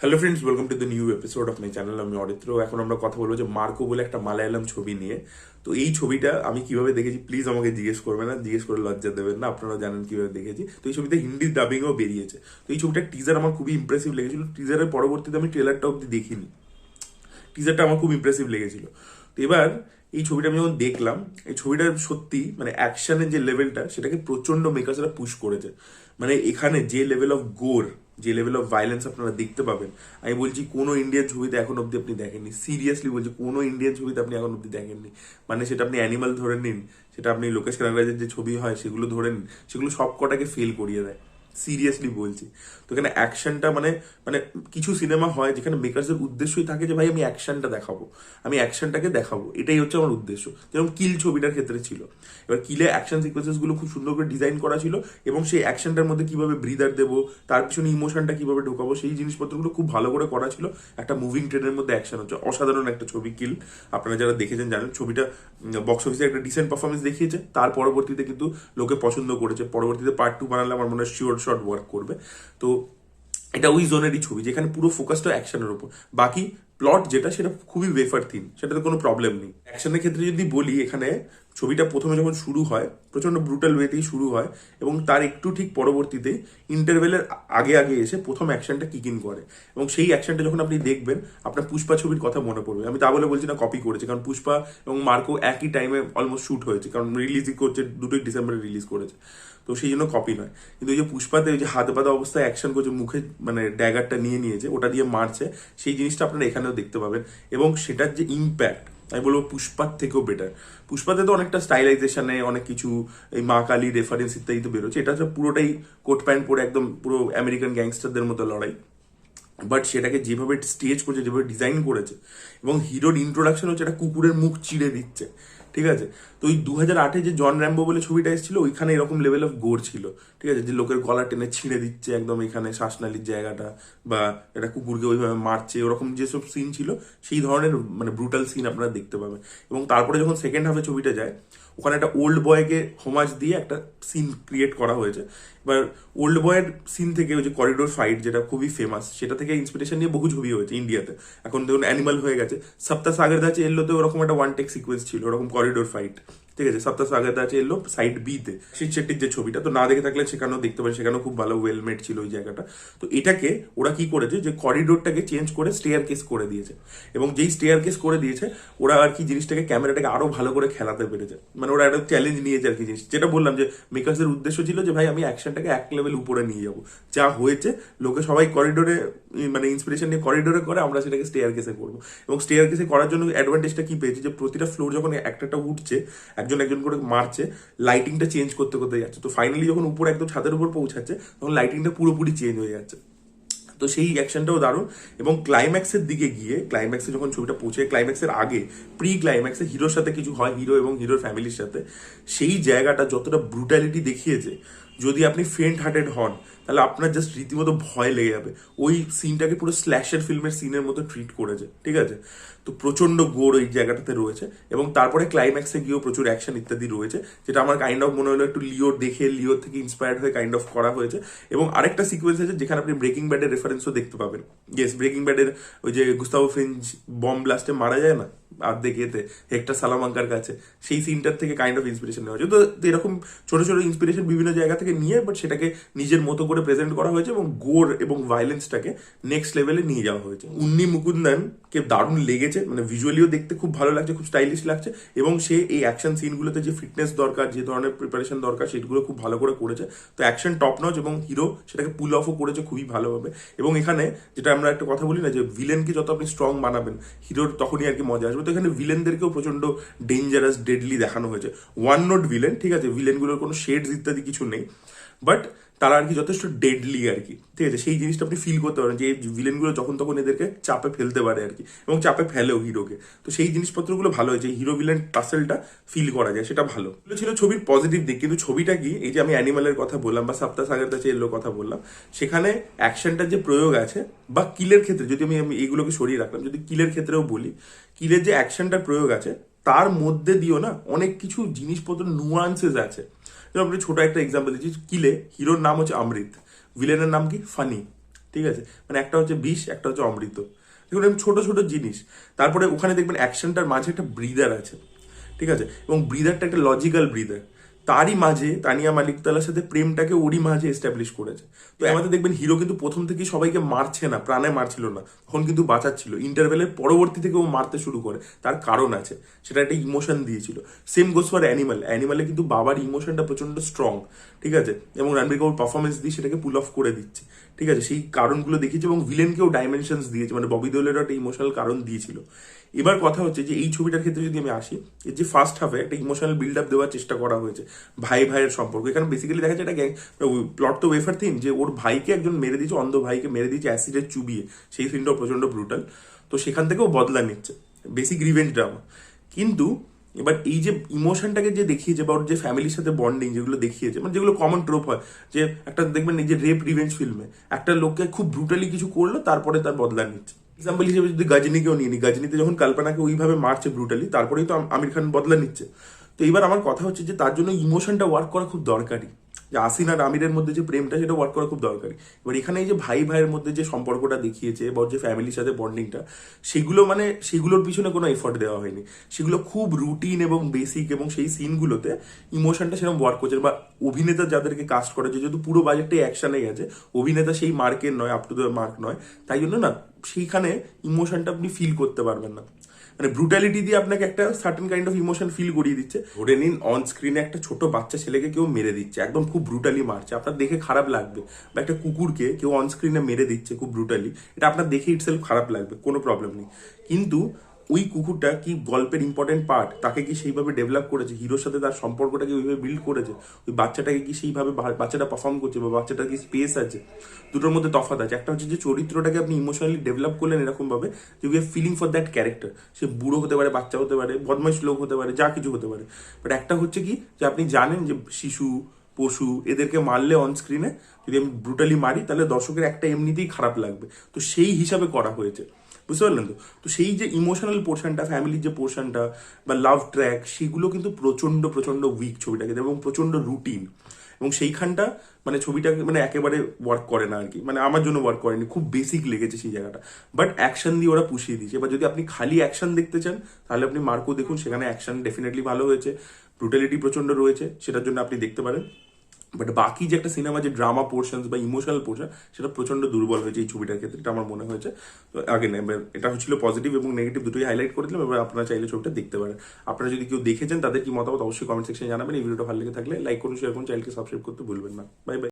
Hello friends welcome to the new episode of my channel আমি অরিত্র। এখন আমরা কথা বলব যে মার্কো বলে একটা মালায়ালাম ছবি নিয়ে। তো এই ছবিটা আমি কীভাবে দেখেছি প্লিজ আমাকে জিজ্ঞেস করবেন না, জিজ্ঞেস করে লজ্জা দেবেন না আপনারা জানেন কীভাবে দেখেছি। তো এই ছবিতে হিন্দি ডাবিংও বেরিয়েছে। তো এই ছবিটার টিজার আমার খুবই ইমপ্রেসিভ লেগেছিল। টিজারের পরবর্তীতে আমি ট্রেলারটা অব্দি দেখিনি। টিজারটা আমার খুব ইমপ্রেসিভ লেগেছিল। তো এবার এই ছবিটা আমি যখন দেখলাম, এই ছবিটার সত্যি মানে অ্যাকশনের যে লেভেলটা সেটাকে প্রচণ্ড মেকার্সরা পুশ করেছে। মানে এখানে যে লেভেল অফ গোর যে লেভেল অফ ভাইলেন্স আপনারা দেখতে পাবেন, আমি বলছি কোনো ইন্ডিয়ান ছবিতে এখন অব্দি আপনি দেখেননি। সিরিয়াসলি বলছি, কোনো ইন্ডিয়ান ছবিতে আপনি এখন অব্দি দেখেননি। মানে সেটা আপনি অ্যানিমাল ধরে নিন, সেটা আপনি লোকেশ কানাগরাজের যে ছবি হয় সেগুলো ধরে নিন, সেগুলো সব কটাকে ফেল করিয়ে দেয়। সিরিয়াসলি বলছি। তো এখানে অ্যাকশনটা মানে মানে কিছু সিনেমা হয় যেখানে মেকার্সের উদ্দেশ্যই থাকে যে, ভাই, আমি অ্যাকশনটা দেখাবো। আমি অ্যাকশনটাকে দেখাবো। এটাই হচ্ছে আমার উদ্দেশ্য। যেরকম কিল ছবিটার ক্ষেত্রে ছিল। এবার কিলে অ্যাকশন সিকোয়েন্সেসগুলো খুব সুন্দর করে ডিজাইন করা ছিল এবং সেই অ্যাকশনটার মধ্যে কীভাবে ব্রিদার দেবো, তার পিছনে ইমোশনটা কীভাবে ঢোকাবো, সেই জিনিসপত্রগুলো খুব ভালো করে করা ছিল। একটা মুভিং ট্রেনের মধ্যে অ্যাকশন হচ্ছে। অসাধারণ একটা ছবি কিল আপনারা যারা দেখেছেন জানেন, ছবিটা বক্স অফিসে একটা ডিসেন্ট পারফরমেন্স দেখিয়েছে। তার পরবর্তীতে কিন্তু লোকে পছন্দ করেছে। পরবর্তীতে পার্ট টু বানালে আমার মনে হয় শিওর শট ওয়ার্ক করবে। তো এটা ওই জোনেরই ছবি, যেখানে পুরো ফোকাসটা অ্যাকশনের উপর। বাকি প্লট যেটা, সেটা খুবই ওয়েফার থিম সেটাতে কোনো প্রবলেম নেই। অ্যাকশনের ক্ষেত্রে যদি বলি, এখানে ছবিটা প্রথমে যখন শুরু হয় প্রচণ্ড ব্রুটাল ওয়েতেই শুরু হয় এবং তার একটু ঠিক পরবর্তীতে ইন্টারভেলের আগে আগে এসে প্রথম অ্যাকশনটা কিক ইন করে এবং সেই অ্যাকশনটা যখন আপনি দেখবেন, আপনার পুষ্পা ছবির কথা মনে পড়বে। আমি তা বলে বলছি না কপি করেছে, কারণ পুষ্পা এবং মার্কো একই টাইমে অলমোস্ট শ্যুট হয়েছে, কারণ রিলিজই করছে, দুটোই ডিসেম্বরে রিলিজ করেছে। তো সেই জন্য কপি নয়। কিন্তু ওই যে পুষ্পাতে ওই যে হাত বাঁধা অবস্থায় অ্যাকশন করছে, মুখে মানে ড্যাগারটা নিয়ে নিয়েছে, ওটা দিয়ে মারছে, সেই জিনিসটা আপনারা এখানেও দেখতে পাবেন এবং সেটার যে ইম্প্যাক্ট আমি বলব পুষ্পার থেকেও বেটার পুষ্পাতে তো অনেকটা স্টাইলাইজেশনে অনেক কিছু, এই মা কালী রেফারেন্স ইত্যাদি তো বেরোচ্ছে। এটা হচ্ছে পুরোটাই কোট প্যান্ট পরে একদম পুরো আমেরিকান গ্যাংস্টারদের মতো লড়াই। বাট সেটাকে যেভাবে স্টেজ করেছে, যেভাবে ডিজাইন করেছে, এবং হিরোর ইন্ট্রোডাকশন হচ্ছে একটা কুকুরের মুখ চিড়ে দিচ্ছে। ঠিক আছে? তো ওই দু যে জন র্যাম্বো বলে ছবিটা এসেছিল, ওইখানে এরকম লেভেল অফ গোর ছিল, ঠিক আছে? যে লোকের গলা টেনে ছিঁড়ে দিচ্ছে একদম এখানে শ্বাসনালীর জায়গাটা, বা একটা কুকুরকে ওইভাবে মারছে, ওরকম যেসব সিন ছিল, সেই ধরনের মানে ব্রুটাল সিন আপনারা দেখতে পাবেন। এবং তারপরে যখন সেকেন্ড হাফে ছবিটা যায় ওখানে একটা ওল্ড বয়কে হোমাজ দিয়ে একটা সিন ক্রিয়েট করা হয়েছে। এবার ওল্ড বয়ের সিন থেকে ওই যে করিডোর ফাইট যেটা খুবই ফেমাস সেটা থেকে ইন্সপিরেশন নিয়ে বহু ছবি হয়েছে ইন্ডিয়াতে এখন ধরুন অ্যানিমাল হয়ে গেছে, সপ্তাহ সাগর দাচে এল্লোতে ওরকম একটা ওয়ান টেক সিকোয়েন্স ছিল, ওরকম করিডোর ফাইট ঠিক আছে, সপ্তাহ সাগর দাচে এলো সাইড বিতে শীত শেট্টির যে ছবিটা, তো না দেখে থাকলে সেখানেও দেখতে পারেন, সেখানেও খুব ভালো ওয়েল মেড ছিল ওই জায়গাটা। তো এটাকে ওরা কি করেছে যে করিডোরটাকে চেঞ্জ করে স্টেয়ার কেস করে দিয়েছে। এবং যেই স্টেয়ার কেস করে দিয়েছে, ওরা আর কি জিনিসটাকে ক্যামেরাটাকে আরও ভালো করে খেলাতে পেরেছে। মানে ওরা একটা চ্যালেঞ্জ নিয়েছে আর কি জিনিস। যেটা বললাম যে মেকার্সের উদ্দেশ্য ছিল যে, ভাই, আমি অ্যাকশনটাকে এক লেভেল উপরে নিয়ে যাব। যা হয়েছে, লোকে সবাই করিডোরে মানে ইন্সপিরেশন নিয়ে করিডোরে করে, আমরা সেটাকে স্টেয়ার কেসে করব। এবং স্টেয়ার কেসে করার জন্য অ্যাডভান্টেজটা কি পেয়েছি? যে প্রতিটা ফ্লোর যখন একটা উঠছে একজন একজন করে মারছে লাইটিংটা চেঞ্জ করতে করতে যাচ্ছে। তো ফাইনালি যখন উপরে একদম ছাদের উপর পৌঁছাচ্ছে, তখন লাইটিংটা পুরোপুরি চেঞ্জ হয়ে যাচ্ছে। তো সেই অ্যাকশনটাও দারুণ এবং ক্লাইম্যাক্সের দিকে গিয়ে ক্লাইম্যাক্সে যখন ছবিটা পৌঁছে ক্লাইম্যাক্সের আগে প্রি ক্লাইম্যাক্সে হিরোর সাথে কিছু হয় হিরো এবং হিরোর ফ্যামিলির সাথে, সেই জায়গাটা যতটা ব্রুটালিটি দেখিয়েছে, যদি আপনি ফেন্ট হার্টেড হন তাহলে আপনার জাস্ট রীতিমতো ভয় লেগে যাবে। ওই সিনটাকে পুরো স্ল্যাশের ফিল্মের সিনের মতো ট্রিট করেছে, ঠিক আছে? তো প্রচণ্ড গোর ওই জায়গাটাতে রয়েছে এবং তারপরে ক্লাইম্যাক্সে গিয়েও প্রচুর অ্যাকশন ইত্যাদি রয়েছে, যেটা আমার কাইন্ড অফ মনে হলো একটু লিওর দেখে লিওর থেকে ইন্সপায়ার্ড হয়ে কাইন্ড অফ করা হয়েছে। এবং আরেকটা সিকোয়েন্স আছে যেখানে আপনি ব্রেকিং ব্যাডের রেফারেন্সও দেখতে পাবেন। ইয়েস ব্রেকিং ব্যাডের ওই যে গুস্তাভো ফ্রিঞ্জ বম ব্লাস্টে মারা যায় না? আর্ধেক এতে হেক্টর সালামাঙ্কার কাছে, সেই সিনটার থেকে কাইন্ড অফ ইন্সপিরেশন নেওয়া হয়েছে। তো এরকম ছোট ছোট ইন্সপিরেশন বিভিন্ন জায়গা থেকে নিয়ে বাট সেটাকে নিজের মতো করে প্রেজেন্ট করা হয়েছে এবং গোর এবং ভায়োলেন্সটাকে নেক্সট লেভেলে নিয়ে যাওয়া হয়েছে। উন্নি মুকুন্দন কে দারুণ লেগেছে মানে ভিজুয়ালিও দেখতে খুব ভালো লাগছে, খুব স্টাইলিশ লাগছে, এবং সে এই অ্যাকশন সিনগুলোতে যে ফিটনেস দরকার, যে ধরনের প্রিপারেশন দরকার, সেগুলো খুব ভালো করে করেছে। তো অ্যাকশন টপ নচ এবং হিরো সেটাকে পুল অফও করেছে খুবই ভালোভাবে। এবং এখানে যেটা আমরা একটা কথা বলি না, যে ভিলেনকে যত আপনি স্ট্রং বানাবেন হিরোর তখনই আর কি মজা তো এখানে ভিলেনদেরকেও প্রচণ্ড ডেঞ্জারাস ডেডলি দেখানো হয়েছে। ওয়ান নোট ভিলেন ঠিক আছে? ভিলেনগুলোর কোনো শেডস ইত্যাদি কিছু নেই। বাট তারা আর কি যথেষ্ট ডেডলি আর কি। ঠিক আছে? সেই জিনিসটা আপনি ফিল করতে পারেন যে ভিলেনগুলো যখন তখন এদেরকে চাপে ফেলতে পারে আর কি এবং চাপে ফেলেও হিরোকে। তো সেই জিনিসপত্রগুলো ভালো হয়েছে। হিরো ভিলেন টাসেলটা ফিল করা যায়, সেটা ভালো। ছিল ছবির পজিটিভ দিক, কিন্তু ছবিটা কি? এই যে আমি অ্যানিমালের কথা বললাম বা সপ্তাহ সাগর কাছে এলো কথা বললাম, সেখানে অ্যাকশনটার যে প্রয়োগ আছে বা কিলের ক্ষেত্রে, যদি আমি এইগুলোকে সরিয়ে রাখলাম, যদি কিলের ক্ষেত্রেও বলি কিলের যে অ্যাকশনটার প্রয়োগ আছে, তার মধ্যে দিয়েও না অনেক কিছু জিনিসপত্র নুয়ান্সেস আছে। আপনি ছোট একটা এক্সাম্পল দিচ্ছি, কিলে? হিরোর নাম হচ্ছে অমৃত ভিলেনের নাম কি? ফানি, ঠিক আছে? মানে একটা হচ্ছে বিষ, একটা হচ্ছে অমৃত। দেখুন, এরকম ছোট ছোট জিনিস। তারপরে ওখানে দেখবেন অ্যাকশনটার মাঝে একটা ব্রিদার আছে, ঠিক আছে? এবং ব্রিদারটা একটা লজিক্যাল ব্রিদার তারই মাঝে তানিয়া মালিকতলার সাথে প্রেমটাকে ওরই মাঝে এস্টাবলিশ করেছে। তো আমাদের দেখবেন হিরো কিন্তু প্রথম থেকেই সবাইকে মারছে না প্রাণে মারছিল না। তখন কিন্তু বাঁচাচ্ছিল। ইন্টারভেলের পরবর্তী থেকে ও মারতে শুরু করে। তার কারণ আছে। সেটা একটা ইমোশন দিয়েছিল। সেম গোস ফর অ্যানিমাল অ্যানিমালে কিন্তু বাবার ইমোশনটা প্রচণ্ড স্ট্রং ঠিক আছে? এবং রণবীর কাপুর পারফরমেন্স দিয়ে সেটাকে পুল অফ করে দিচ্ছে ঠিক আছে? সেই কারণগুলো দেখিয়েছে এবং ভিলেনকেও ডাইমেনশনস দিয়েছে। মানে ববি দেওলেরও একটা ইমোশনাল কারণ দিয়েছিল। এবার কথা হচ্ছে যে এই ছবিটার ক্ষেত্রে যদি আমি আসি এর যে ফার্স্ট হাফে একটা ইমোশনাল বিল্ড আপ দেওয়ার চেষ্টা করা হয়েছে। ভাই ভাইয়ের সম্পর্ক। এখানে বেসিক্যালি দেখা যাচ্ছে এটা প্লট তো ওয়েফার থিম যে ওর ভাইকে একজন মেরে দিয়েছে, অন্ধ ভাইকে মেরে দিয়েছে অ্যাসিডের চুবিয়ে। সেই সিনটাও প্রচণ্ড ব্রুটাল তো সেখান থেকেও বদলা নিচ্ছে। বেসিক রিভেঞ্জ ড্রামা কিন্তু এবার এই যে ইমোশনটাকে যে দেখিয়েছে বা ওর যে ফ্যামিলির সাথে বন্ডিং যেগুলো দেখিয়েছে মানে যেগুলো কমন ট্রোপ হয়, যে একটা দেখবেন এই যে রেপ রিভেঞ্জ ফিল্মে একটা লোককে খুব ব্রুটালি কিছু করল, তারপরে তার বদলা নিচ্ছে। এক্সাম্পল হিসেবে যদি গাজনিকেও নিয়ে নি গাজনিতে যখন কল্পনাকে ওইভাবে মারছে ব্রুটালি তারপরেই তো আমির খান বদলা নিচ্ছে। তো এবার আমার কথা হচ্ছে যে তার জন্য ইমোশনটা ওয়ার্ক করা খুব দরকারি। যে আসিন আর আমিরের মধ্যে যে প্রেমটা, সেটা ওয়ার্ক করা খুব দরকারি। এবার এখানে এই যে ভাই ভাইয়ের মধ্যে যে সম্পর্কটা দেখিয়েছে বা যে ফ্যামিলির সাথে বন্ডিংটা সেগুলো মানে সেগুলোর পিছনে কোনো এফোর্ট দেওয়া হয়নি। সেগুলো খুব রুটিন এবং বেসিক এবং সেই সিনগুলোতে ইমোশনটা সেরকম ওয়ার্ক করছে বা অভিনেতা যাদেরকে কাস্ট করেছে যেহেতু পুরো বাজেটটাই অ্যাকশনে গেছে, অভিনেতা সেই মার্কের নয় আপ টু দ্য মার্ক নয়। তাই জন্য না, সেইখানে ইমোশনটা আপনি ফিল করতে পারবেন না। মানে ব্রুটালিটি দিয়ে আপনাকে একটা certain kind of emotion feel করিয়ে দিচ্ছে। ধরে নিন অন স্ক্রিনে একটা ছোট বাচ্চা ছেলেকে কেউ মেরে দিচ্ছে, একদম খুব ব্রুটালি মারছে। আপনার দেখে খারাপ লাগবে। বা একটা কুকুরকে কেউ অন স্ক্রিনে মেরে দিচ্ছে খুব ব্রুটালি এটা আপনার দেখে ইটসেলফ খারাপ লাগবে, কোনো প্রবলেম নেই। কিন্তু ওই কুকুরটা কি গল্পের ইম্পর্টেন্ট পার্ট তাকে কি সেইভাবে ডেভেলপ করেছে? হিরোর সাথে তার সম্পর্কটাকে ওইভাবে বিল্ড করেছে? ওই বাচ্চাটাকে কি সেইভাবে বাচ্চাটা পারফর্ম করছে বা বাচ্চাটার কি স্পেস আছে? দুটোর মধ্যে তফাৎ আছে। একটা হচ্ছে যে চরিত্রটাকে আপনি ইমোশনালি ডেভেলপ করলেন এরকমভাবে যে we are feeling for that character সে বুড়ো হতে পারে, বাচ্চা হতে পারে, বদমাইশ লোক হতে পারে, যা কিছু হতে পারে। বাট একটা হচ্ছে কি যে আপনি জানেন যে শিশু, পশু এদেরকে মারলে অন স্ক্রিনে যদি আমি ব্রুটালি মারি, তাহলে দর্শকের একটা এমনিতেই খারাপ লাগবে। তো সেই হিসাবে করা হয়েছে। বুঝতে পারলেন তো? তো সেই যে ইমোশনাল পোর্শনটা ফ্যামিলির যে পোর্শনটা বা লাভ ট্র্যাক সেগুলো কিন্তু প্রচণ্ড প্রচণ্ড উইক ছবিটাকে এবং প্রচণ্ড রুটিন এবং সেইখানটা মানে ছবিটাকে মানে একেবারে ওয়ার্ক করে না আর কি মানে আমার জন্য ওয়ার্ক করেনি, খুব বেসিক লেগেছে সেই জায়গাটা। বাট অ্যাকশন দিয়ে ওরা পুষিয়ে দিয়েছে। এবার যদি আপনি খালি অ্যাকশন দেখতে চান, তাহলে আপনি মার্কো দেখুন, সেখানে অ্যাকশন ডেফিনেটলি ভালো হয়েছে। ব্রুটালিটি প্রচণ্ড রয়েছে, সেটার জন্য আপনি দেখতে পারেন। বাট বাকি যে একটা সিনেমা যে ড্রামা পোর্শন বা ইমোশনাল পোর্শন সেটা প্রচণ্ড দুর্বল হয়েছে এই ছবিটার ক্ষেত্রে, এটা আমার মনে হয়েছে। তো আগে এটা হচ্ছিল পজিটিভ এবং নেগেটিভ দুটোই হাইলাইট করে দিলাম এবার আপনারা চাইলে ছবিটা দেখতে পারেন। আপনারা যদি কেউ দেখেছেন, তাদের কি মতামত অবশ্যই কমেন্ট সেকশনে জানাবেন। এই ভিডিওটা ভালো লেগে থাকলে লাইক করুন শেয়ার করুন চ্যানেলকে সাবস্ক্রাইব করতে ভুলবেন না। Bye bye